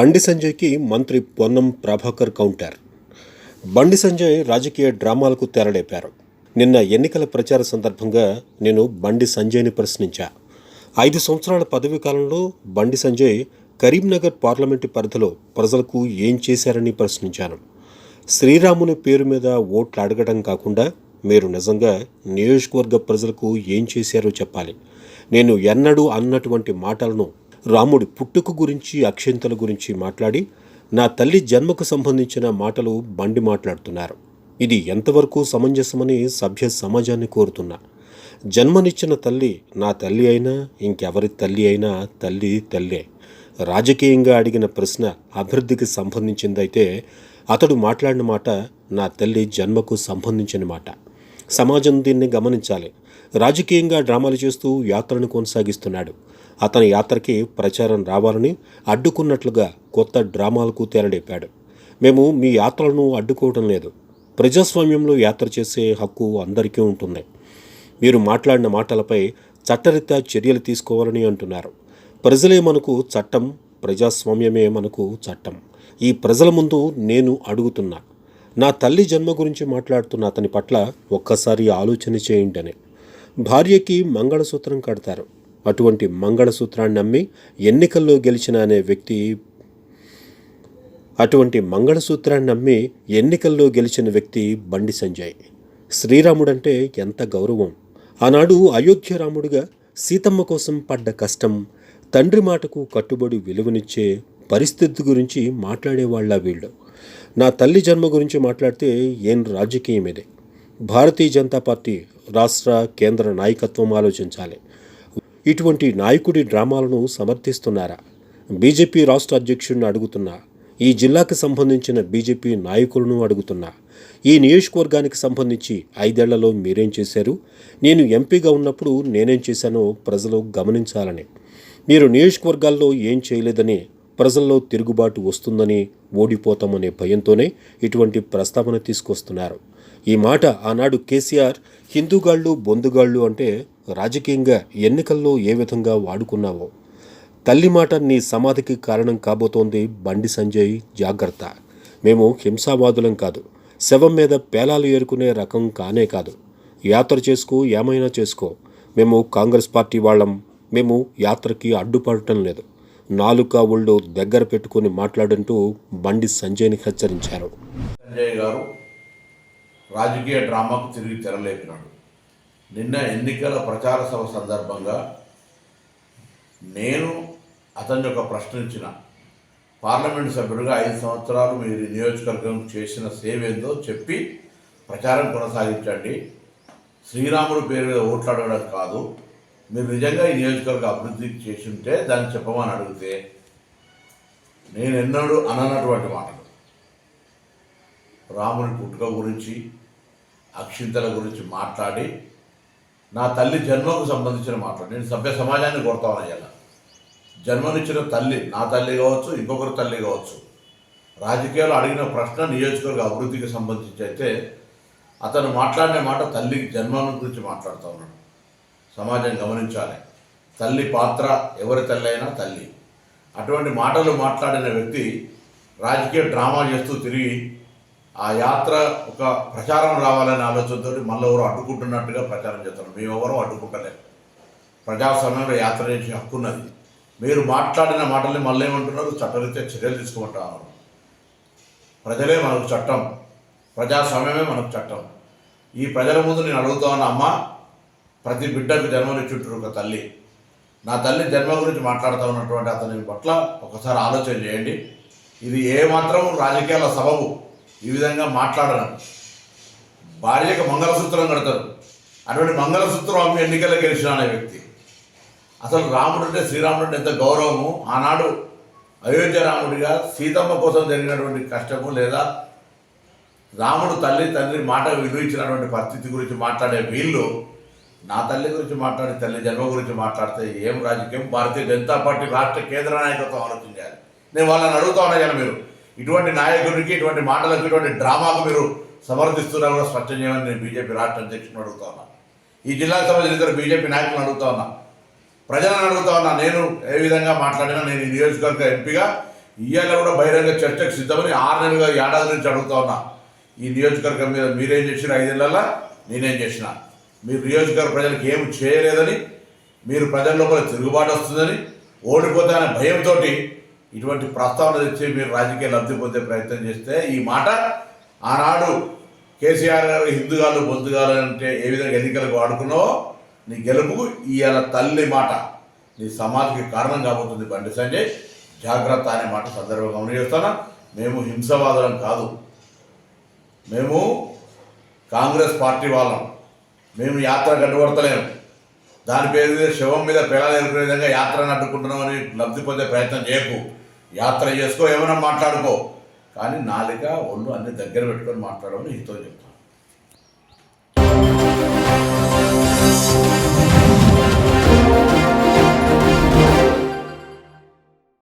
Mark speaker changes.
Speaker 1: బండి సంజయ్కి మంత్రి పొన్నం ప్రభాకర్ కౌంటర్. బండి సంజయ్ రాజకీయ డ్రామాలకు తెరలేపారు. నిన్న ఎన్నికల ప్రచార సందర్భంగా నేను బండి సంజయ్ని ప్రశ్నించా. ఐదు సంవత్సరాల పదవీ కాలంలో బండి సంజయ్ కరీంనగర్ పార్లమెంటు పరిధిలో ప్రజలకు ఏం చేశారని ప్రశ్నించాను. శ్రీరాముని పేరు మీద ఓట్లు అడగడం కాకుండా మీరు నిజంగా నియోజకవర్గ ప్రజలకు ఏం చేశారో చెప్పాలి. నేను ఎన్నడూ అన్నటువంటి మాటలను రాముడి పుట్టుకు గురించి అక్షింతల గురించి మాట్లాడి నా తల్లి జన్మకు సంబంధించిన మాటలు బండి మాట్లాడుతున్నారు. ఇది ఎంతవరకు సమంజసమని సభ్య సమాజాన్ని కోరుతున్నా. జన్మనిచ్చిన తల్లి నా తల్లి అయినా ఇంకెవరి తల్లి అయినా తల్లి తల్లే. రాజకీయంగా అడిగిన ప్రశ్న అభివృద్ధికి సంబంధించిందైతే అతడు మాట్లాడిన మాట నా తల్లి జన్మకు సంబంధించిన మాట. సమాజం దీన్ని గమనించాలి. రాజకీయంగా డ్రామాలు చేస్తూ యాత్రను కొనసాగిస్తున్నాడు. అతని యాత్రకి ప్రచారం రావాలని అడ్డుకున్నట్లుగా కొత్త డ్రామాలకు తెరలేపాడు. మేము మీ యాత్రలను అడ్డుకోవడం లేదు. ప్రజాస్వామ్యంలో యాత్ర చేసే హక్కు అందరికీ ఉంటుంది. మీరు మాట్లాడిన మాటలపై చట్టరీత్యా చర్యలు తీసుకోవాలని అంటున్నారు. ప్రజలే మనకు చట్టం ప్రజాస్వామ్యమే మనకు చట్టం. ఈ ప్రజల ముందు నేను అడుగుతున్నా. నా తల్లి జన్మ గురించి మాట్లాడుతున్న అతని పట్ల ఒక్కసారి ఆలోచన చేయండి అని భార్యకి మంగళసూత్రం కడతారు. అటువంటి మంగళసూత్రాన్ని నమ్మి ఎన్నికల్లో గెలిచిన అనే వ్యక్తి అటువంటి మంగళసూత్రాన్ని నమ్మి ఎన్నికల్లో గెలిచిన వ్యక్తి బండి సంజయ్. శ్రీరాముడంటే ఎంత గౌరవం. ఆనాడు అయోధ్య రాముడిగా సీతమ్మ కోసం పడ్డ కష్టం తండ్రి మాటకు కట్టుబడి విలువనిచ్చే పరిస్థితి గురించి మాట్లాడేవాళ్ళ వీళ్ళు. నా తల్లి జన్మ గురించి మాట్లాడితే ఏం రాజకీయం ఇదే భారతీయ జనతా పార్టీ రాష్ట్ర కేంద్ర నాయకత్వం ఆలోచించాలి. ఇటువంటి నాయకుడి డ్రామాలను సమర్థిస్తున్నారా? బీజేపీ రాష్ట్ర అధ్యక్షుడిని అడుగుతున్నా. ఈ జిల్లాకు సంబంధించిన బీజేపీ నాయకులను అడుగుతున్నా. ఈ నియోజకవర్గానికి సంబంధించి ఐదేళ్ళలో మీరేం చేశారు? నేను ఎంపీగా ఉన్నప్పుడు నేనేం చేశానో ప్రజలు గమనించాలని. మీరు నియోజకవర్గాల్లో ఏం చేయలేదని ప్రజల్లో తిరుగుబాటు వస్తుందని ఓడిపోతామనే భయంతోనే ఇటువంటి ప్రస్తావన తీసుకొస్తున్నారు. ఈ మాట ఆనాడు కేసీఆర్ హిందూగాళ్ళు బొందుగాళ్ళు అంటే రాజకీయంగా ఎన్నికల్లో ఏ విధంగా వాడుకున్నావో. తల్లి మాట నీ సమాధికి కారణం కాబోతోంది బండి సంజయ్ జాగ్రత్త. మేము హింసావాదులం కాదు. శవం మీద పేలాలు ఏరుకునే రకం కానే కాదు. యాత్ర చేసుకో ఏమైనా చేసుకో. మేము కాంగ్రెస్ పార్టీ వాళ్ళం. మేము యాత్రకి అడ్డుపడటం లేదు. నాలుక ఒళ్ళు దగ్గర పెట్టుకుని మాట్లాడంటూ బండి సంజయ్ని హెచ్చరించారు.
Speaker 2: సంజయ్ గారు రాజకీయ డ్రామాకు తిరిగి తెరలేపినాడు. నిన్న ఎన్నికల ప్రచార సభ సందర్భంగా నేను అతని ఒక ప్రశ్నించిన. పార్లమెంట్ సభ్యుడిగా ఐదు సంవత్సరాలు మీరు నియోజకవర్గం చేసిన సేవ ఏందో చెప్పి ప్రచారం కొనసాగించండి. శ్రీరాముడు పేరు మీద ఓట్లాడడం కాదు. మీరు నిజంగా ఈ నియోజకవర్గ అభివృద్ధి చేసి ఉంటే దాన్ని చెప్పమని అడిగితే నేను ఎన్నడూ అననటువంటి మాటలు. రాముని పుట్టుక గురించి అక్షింతల గురించి మాట్లాడి నా తల్లి జన్మకు సంబంధించిన మాట నేను సభ్య సమాజాన్ని కొడతాను అయ్యాల జన్మనిచ్చిన తల్లి నా తల్లి కావచ్చు ఇంకొకరి తల్లి కావచ్చు. రాజకీయాలు అడిగిన ప్రశ్న నియోజకవర్గ అభివృద్ధికి సంబంధించి అయితే అతను మాట్లాడిన మాట తల్లి జన్మం గురించి మాట్లాడుతూ ఉన్నాడు. సమాజం గమనించాలి. తల్లి పాత్ర ఎవరి తల్లి అయినా తల్లి. అటువంటి మాటలు మాట్లాడిన వ్యక్తి రాజకీయ డ్రామా చేస్తూ తిరిగి ఆ యాత్ర ఒక ప్రచారం రావాలనే ఆలోచనతో మళ్ళీ ఎవరు అడ్డుకుంటున్నట్టుగా ప్రచారం చేస్తారు మేమెవరూ అడ్డుకుంటలేదు. ప్రజాస్వామ్యంలో యాత్ర చేసే హక్కు ఉన్నది. మీరు మాట్లాడిన మాటల్ని మళ్ళీ ఏమంటున్నారు? చట్టరీత్యా చర్యలు తీసుకుంటారు ప్రజలే మనకు చట్టం. ప్రజాస్వామ్యమే మనకు చట్టం. ఈ ప్రజల ముందు నేను అడుగుతా ఉన్న అమ్మ ప్రతి బిడ్డకు జన్మనిచ్చుంటారు ఒక తల్లి. నా తల్లి జన్మ గురించి మాట్లాడుతూ ఉన్నటువంటి అతని పట్ల ఒకసారి ఆలోచన చేయండి. ఇది ఏమాత్రం రాజకీయాల సబబు ఈ విధంగా మాట్లాడడం భార్యకు మంగళసూత్రం కడతారు. అటువంటి మంగళసూత్రం అమ్మి ఎన్నికల్లో గెలిచిన అనే వ్యక్తి. అసలు రాముడు అంటే శ్రీరాముడు అంటే ఎంత గౌరవము? ఆనాడు అయోధ్య రాముడిగా సీతమ్మ కోసం జరిగినటువంటి కష్టము లేదా రాముడు తల్లి తండ్రి మాట విలువించినటువంటి పరిస్థితి గురించి మాట్లాడే వీళ్ళు నా తల్లి గురించి మాట్లాడి తల్లి జన్మ గురించి మాట్లాడితే ఏం రాజకీయం? భారతీయ జనతా పార్టీ రాష్ట్ర కేంద్ర నాయకత్వం ఆలోచించాలి. నేను వాళ్ళని అడుగుతా ఉన్నాను మీరు. ఇటువంటి నాయకుడికి ఇటువంటి మాటలకు ఇటువంటి డ్రామాకు మీరు సమర్థిస్తున్నా కూడా స్పష్టం చేయమని నేను బీజేపీ రాష్ట్ర అధ్యక్షుని అడుగుతా ఉన్నా. ఈ జిల్లా సంబంధించిన ఇద్దరు బీజేపీ నాయకులను అడుగుతా ఉన్నా. ప్రజలను అడుగుతా ఉన్నా. నేను ఏ విధంగా మాట్లాడినా నేను ఈ నియోజకవర్గ ఎంపీగా ఇవాళ కూడా బహిరంగ చర్చకు సిద్ధమని ఆరు నెలలుగా ఏడాది నుంచి అడుగుతా ఉన్నా. ఈ నియోజకవర్గం మీద మీరేం చేసిన ఐదేళ్ళలో నేనేం చేసిన. మీరు నియోజకవర్గ ప్రజలకు ఏం చేయలేదని మీరు ప్రజల లోపల తిరుగుబాటు వస్తుందని ఓడిపోతానే భయంతో ఇటువంటి ప్రస్తావన తెచ్చి మీరు రాజకీయ లబ్ధి పొందే ప్రయత్నం చేస్తే ఈ మాట ఆనాడు కేసీఆర్ గారు హిందుగాలు బొందుగాలు అంటే ఏ విధంగా ఎన్నికలకు వాడుకున్నావో నీ గెలుపుకు ఇవాళ తల్లి మాట. నీ సమాధికి కారణం కాబోతుంది బండి సంజయ్. జాగ్రత్త అనే మాట సందర్భంగా చేస్తాను మేము హింసవాదులం కాదు. మేము కాంగ్రెస్ పార్టీ వాళ్ళం. మేము యాత్ర గడ్డుపడతలేము దాని పేరు మీద శవం మీద పిల్లలు ఎదుర్కొనే విధంగా యాత్రను అడ్డుకుంటున్నామని లబ్ధి పొందే ప్రయత్నం చేయకు. యాత్ర చేసుకో ఏమైనా మాట్లాడుకో. కానీ నాలుక ఒళ్ళు అన్ని దగ్గర పెట్టుకొని మాట్లాడమని హితో చెప్తాను